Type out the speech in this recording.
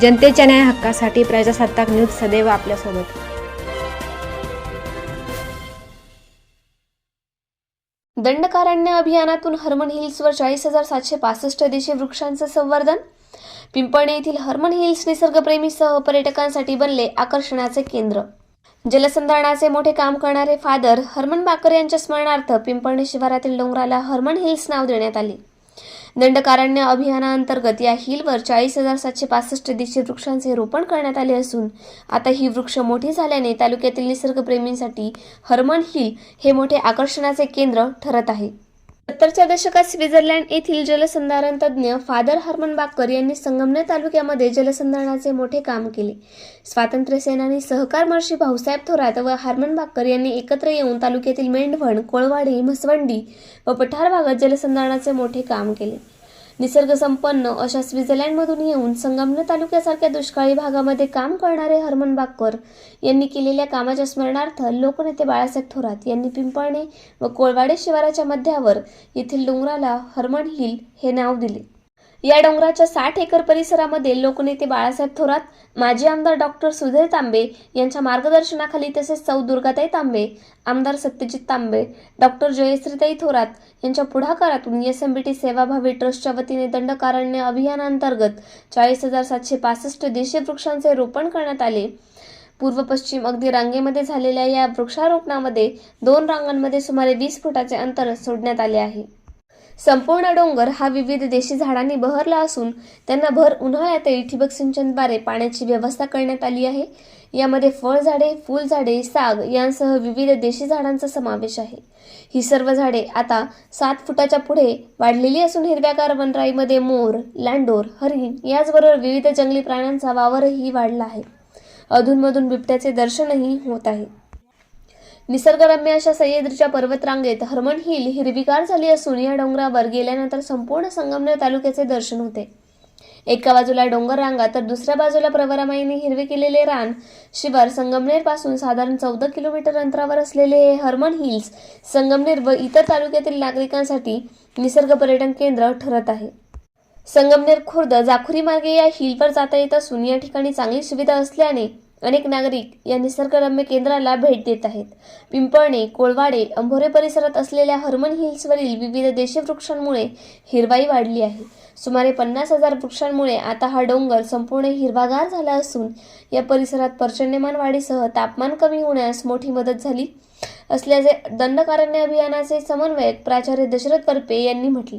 जनतेच्या न्याय हक्कासाठी प्रजासत्ताक न्यूज सदैव आपल्यासोबत. दंडकारण्य अभियानातून हरमन हिल्सवर चाळीस हजार सातशे पासष्ट देशी वृक्षांचं संवर्धन. पिंपळणे येथील हरमन हिल्स निसर्गप्रेमीसह पर्यटकांसाठी बनले आकर्षणाचे केंद्र. जलसंधारणाचे मोठे काम करणारे फादर हरमन बाकर यांच्या स्मरणार्थ पिंपळणे शिवारातील डोंगराला हरमन हिल्स नाव देण्यात आले. दंडकारण्य अभियानाअंतर्गत या हिलवर चाळीस हजार सातशे पासष्ट देशी वृक्षांचे रोपण करण्यात आले असून आता ही वृक्ष मोठी झाल्याने तालुक्यातील निसर्गप्रेमींसाठी हरमन हिल हे मोठे आकर्षणाचे केंद्र ठरत आहे. सत्तरच्या दशकात स्वित्झर्लंड येथील जलसंधारण तज्ज्ञ फादर हरमन बाकर यांनी संगमनेर तालुक्यामध्ये जलसंधारणाचे मोठे काम केले. स्वातंत्र्य सेनानी सहकार महर्षी भाऊसाहेब थोरात व हरमन बाकर यांनी एकत्र येऊन तालुक्यातील मेंढवण कोळवाडी म्हसवंडी व पठार भागात जलसंधारणाचे मोठे काम केले. निसर्गसंपन्न अशा स्वित्झर्लंडमधून येऊन संगमनेर तालुक्यासारख्या दुष्काळी भागामध्ये काम करणारे हरमन बाकर यांनी केलेल्या कामाच्या स्मरणार्थ लोकनेते बाळासाहेब थोरात यांनी पिंपळणे व कोळवाडे शिवाराच्या मध्यावर येथील डोंगराला हरमन हिल हे नाव दिले. या डोंगराच्या साठ एकर परिसरामध्ये लोकनेते बाळासाहेब थोरात माजी आमदार डॉक्टर सुधीर तांबे यांच्या मार्गदर्शनाखाली तसेच सौ दुर्गाताई तांबे आमदार सत्यजित तांबे डॉक्टर जयश्रीताई थोरात यांच्या पुढाकारातून एस एम बी टी सेवाभावी ट्रस्टच्या वतीने दंडकारण्य अभियानांतर्गत चाळीस हजार सातशे पासष्ट देशी वृक्षांचे रोपण करण्यात आले. पूर्व पश्चिम अगदी रांगेमध्ये झालेल्या या वृक्षारोपणामध्ये दोन रांगांमध्ये सुमारे वीस फुटाचे अंतर सोडण्यात आले आहे. संपूर्ण डोंगर हा विविध देशी झाडांनी बहरला असून त्यांना भर उन्हाळ्यातही ठिबक सिंचनद्वारे पाण्याची व्यवस्था करण्यात आली आहे. यामध्ये फळझाडे फुलझाडे साग यांसह विविध देशी झाडांचा समावेश आहे. ही सर्व झाडे आता सात फुटाच्या पुढे वाढलेली असून हिरव्यागार वनराईमध्ये मोर लांडोर हरिण याचबरोबर विविध जंगली प्राण्यांचा वावरही वाढला आहे. अधूनमधून बिबट्याचे दर्शनही होत आहे. निसर्गरम्य अशा सह्याद्रीच्या पर्वतरांगेत हरमन हिल हिरवीगार झाली असून या डोंगरावर गेल्यानंतर संपूर्ण संगमनेर तालुक्याचे दर्शन होते. एका बाजूला डोंगर रांगा तर दुसऱ्या बाजूला प्रवरामाईने हिरवे केलेले रान शिवार संगमनेरपासून साधारण चौदा किलोमीटर अंतरावर असलेले हे हरमन हिल्स संगमनेर व इतर तालुक्यातील नागरिकांसाठी निसर्ग पर्यटन केंद्र ठरत आहे. संगमनेर खुर्द जाखुरी मार्गे या हिलवर जाता येत असून या ठिकाणी चांगली सुविधा असल्याने अनेक नागरिक या निसर्गरम्य केंद्राला भेट देत आहेत. पिंपळणे कोळवाडे अंभोरे परिसरात असलेल्या हर्मन हिल्सवरील विविध देशी वृक्षांमुळे हिरवाई वाढली आहे. सुमारे पन्नास हजार वृक्षांमुळे आता हा डोंगर संपूर्ण हिरवागार झाला असून या परिसरात पर्जन्यमान वाढीसह तापमान कमी होण्यास मोठी मदत झाली असल्याचे दंडकारण्य अभियानाचे समन्वयक प्राचार्य दशरथ परपे यांनी म्हटले.